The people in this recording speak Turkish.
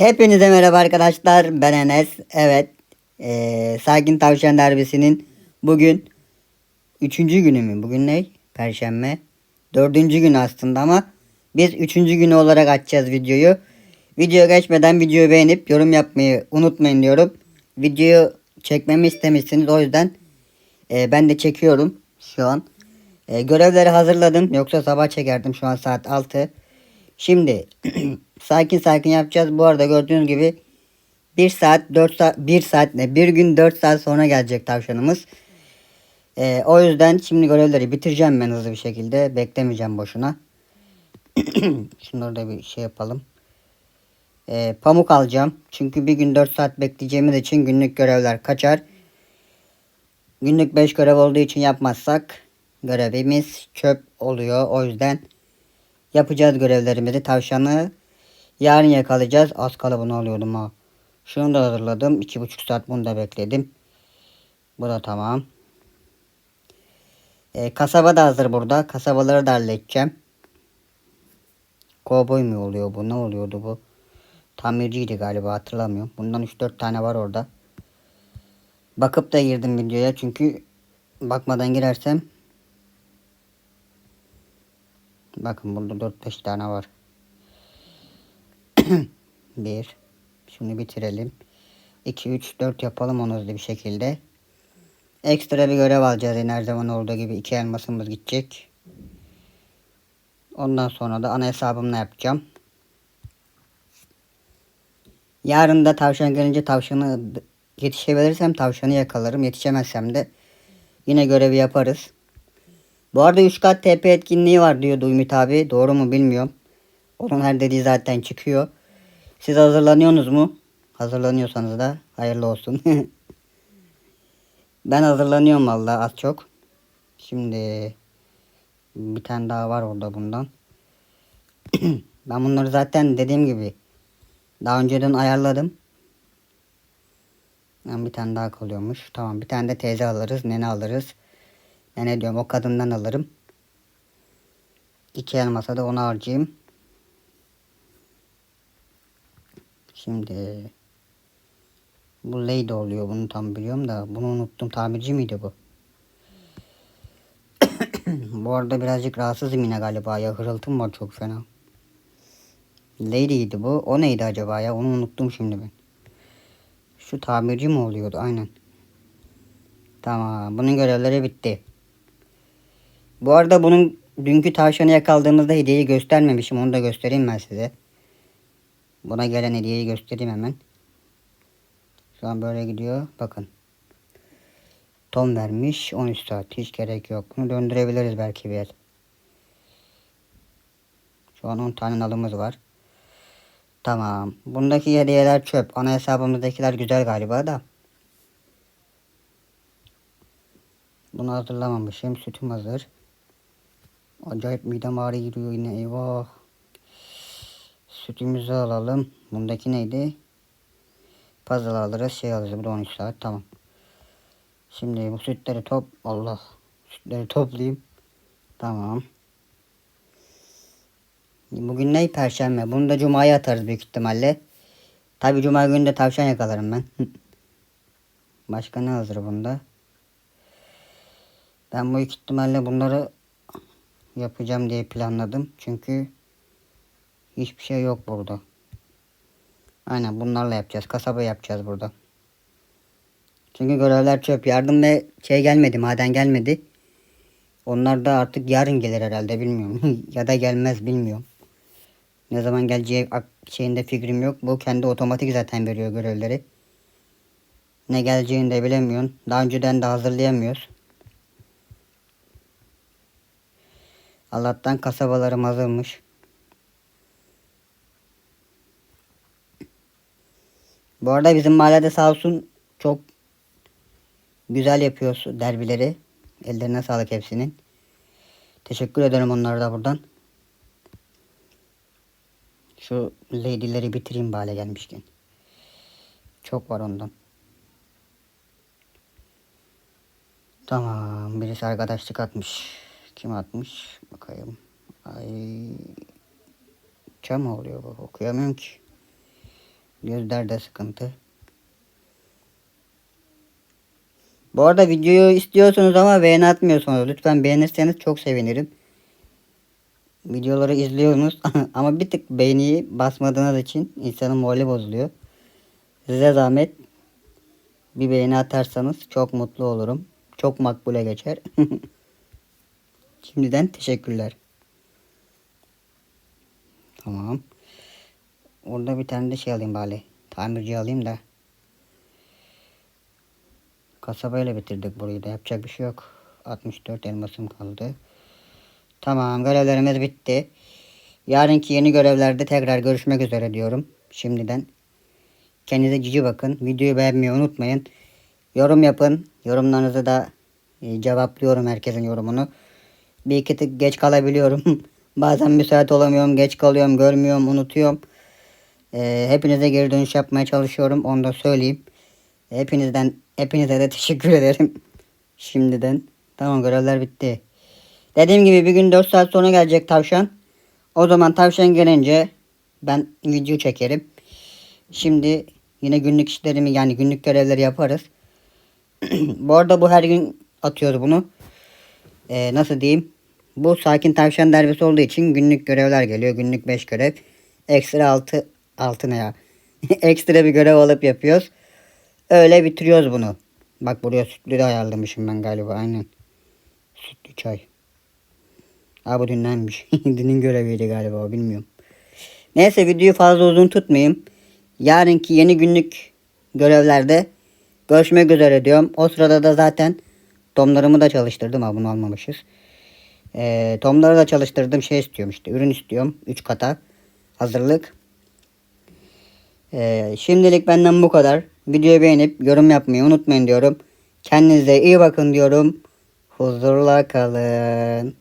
Hepinize merhaba arkadaşlar. Ben Enes. Evet. eee, Sakin Tavşan Derbisi'nin bugün üçüncü günü mü? Bugün ne? Perşembe. Dördüncü gün aslında ama biz üçüncü günü olarak açacağız videoyu. Video geçmeden videoyu beğenip yorum yapmayı unutmayın diyorum. Videoyu çekmemi istemişsiniz o yüzden eee, ben de çekiyorum şu an. Eee, görevleri hazırladım. Yoksa sabah çekerdim. Şu an saat 6. Şimdi sakin sakin yapacağız. Bu arada gördüğünüz gibi 1 saat 4 saat 1 saat ne? Bir gün 4 saat sonra gelecek tavşanımız. Ee, o yüzden şimdi görevleri bitireceğim ben hızlı bir şekilde. Beklemeyeceğim boşuna. Şunları da bir şey yapalım. Ee, pamuk alacağım. Çünkü bir gün 4 saat bekleyeceğimiz için günlük görevler kaçar. Günlük 5 görev olduğu için yapmazsak görevimiz çöp oluyor. O yüzden yapacağız görevlerimizi. Tavşanı yarın yakalayacağız. Az kala bunu alıyordum ha. Şunu da hazırladım. iki buçuk saat bunu da bekledim. Bu da tamam. Ee, kasaba da hazır burada. Kasabaları da halledeceğim. Kovboy mu oluyor bu? Ne oluyordu bu? Tamirciydi galiba hatırlamıyorum. Bundan 3-4 tane var orada. Bakıp da girdim videoya çünkü bakmadan girersem Bakın burada 4-5 tane var. bir. Şunu bitirelim. 2, 3, 4 yapalım onu hızlı bir şekilde. Ekstra bir görev alacağız yine her zaman olduğu gibi. iki elmasımız gidecek. Ondan sonra da ana hesabımla yapacağım. Yarın da tavşan gelince tavşanı yetişebilirsem tavşanı yakalarım. Yetişemezsem de yine görevi yaparız. Bu arada 3 kat TP etkinliği var diyordu Ümit abi. Doğru mu bilmiyorum. Onun her dediği zaten çıkıyor. Siz hazırlanıyorsunuz mu? Hazırlanıyorsanız da hayırlı olsun. ben hazırlanıyorum valla az çok. Şimdi bir tane daha var orada bundan. ben bunları zaten dediğim gibi daha önceden ayarladım. Yani bir tane daha kalıyormuş. Tamam bir tane de teyze alırız. Nene alırız. Ben ne diyorum o kadından alırım. İki elmasa da onu harcayayım. Şimdi bu Lady oluyor bunu tam biliyorum da bunu unuttum tamirci miydi bu? bu arada birazcık rahatsızım yine galiba ya hırıltım var çok fena. Lady'ydi bu. O neydi acaba ya? Onu unuttum şimdi ben. Şu tamirci mi oluyordu? Aynen. Tamam. Bunun görevleri bitti. Bu arada bunun dünkü tavşanı yakaladığımızda hediyeyi göstermemişim. Onu da göstereyim ben size. Buna gelen hediyeyi göstereyim hemen. Şu an böyle gidiyor. Bakın. Tom vermiş. 13 saat. Hiç gerek yok. Bunu döndürebiliriz belki bir el. Şu an 10 tane nalımız var. Tamam. Bundaki hediyeler çöp. Ana hesabımızdakiler güzel galiba da. Bunu hazırlamamışım. Sütüm hazır. Acayip midem ağrı giriyor yine. Eyvah. Sütümüzü alalım. Bundaki neydi? Puzzle alırız. Şey alırız. Bu da 13 saat. Tamam. Şimdi bu sütleri top... Allah. Sütleri toplayayım. Tamam. Bugün ne? Perşembe. Bunu da Cuma'ya atarız büyük ihtimalle. Tabi Cuma günü de tavşan yakalarım ben. Başka ne hazır bunda? Ben büyük ihtimalle bunları yapacağım diye planladım. Çünkü hiçbir şey yok burada. Aynen bunlarla yapacağız. Kasaba yapacağız burada. Çünkü görevler çöp. Yardım ve şey gelmedi. Maden gelmedi. Onlar da artık yarın gelir herhalde bilmiyorum. ya da gelmez bilmiyorum. Ne zaman geleceği şeyinde fikrim yok. Bu kendi otomatik zaten veriyor görevleri. Ne geleceğini de bilemiyorsun. Daha önceden de hazırlayamıyoruz. Allah'tan kasabalarım hazırmış. Bu arada bizim mahallede sağ olsun çok güzel yapıyor derbileri. Ellerine sağlık hepsinin. Teşekkür ederim onlara da buradan. Şu lady'leri bitireyim bale gelmişken. Çok var ondan. Tamam. Birisi arkadaşlık atmış. Kim atmış? Bakayım. Ay. Çam oluyor bu. Okuyamıyorum ki. Gözlerde sıkıntı. Bu arada videoyu istiyorsunuz ama beğeni atmıyorsunuz. Lütfen beğenirseniz çok sevinirim. Videoları izliyorsunuz ama bir tık beğeniyi basmadığınız için insanın morali bozuluyor. Size zahmet bir beğeni atarsanız çok mutlu olurum. Çok makbule geçer. Şimdiden teşekkürler. Tamam. Orada bir tane de şey alayım bari. Tamirci alayım da. Kasabayla bitirdik burayı da. Yapacak bir şey yok. 64 elmasım kaldı. Tamam görevlerimiz bitti. Yarınki yeni görevlerde tekrar görüşmek üzere diyorum. Şimdiden. Kendinize cici bakın. Videoyu beğenmeyi unutmayın. Yorum yapın. Yorumlarınızı da e, cevaplıyorum herkesin yorumunu. Bir iki tık geç kalabiliyorum. Bazen müsait olamıyorum. Geç kalıyorum. Görmüyorum. Unutuyorum. E, hepinize geri dönüş yapmaya çalışıyorum. Onu da söyleyeyim. Hepinizden hepinize de teşekkür ederim. Şimdiden. Tamam görevler bitti. Dediğim gibi bir gün 4 saat sonra gelecek tavşan. O zaman tavşan gelince ben video çekerim. Şimdi yine günlük işlerimi yani günlük görevleri yaparız. bu arada bu her gün atıyoruz bunu. Ee, nasıl diyeyim? Bu sakin tavşan derbisi olduğu için günlük görevler geliyor. Günlük 5 görev. Ekstra 6 altı ne ya? Ekstra bir görev alıp yapıyoruz. Öyle bitiriyoruz bunu. Bak buraya sütlü de ayarlamışım ben galiba aynen. Sütlü çay. Aa bu dündenmiş. Dünün göreviydi galiba bilmiyorum. Neyse videoyu fazla uzun tutmayayım. Yarınki yeni günlük görevlerde görüşmek üzere diyorum. O sırada da zaten tomlarımı da çalıştırdım. Ha bunu almamışız. Ee, tomları da çalıştırdım. Şey istiyorum işte. Ürün istiyorum. 3 kata. Hazırlık. Ee, şimdilik benden bu kadar. Videoyu beğenip yorum yapmayı unutmayın diyorum. Kendinize iyi bakın diyorum. Huzurla kalın.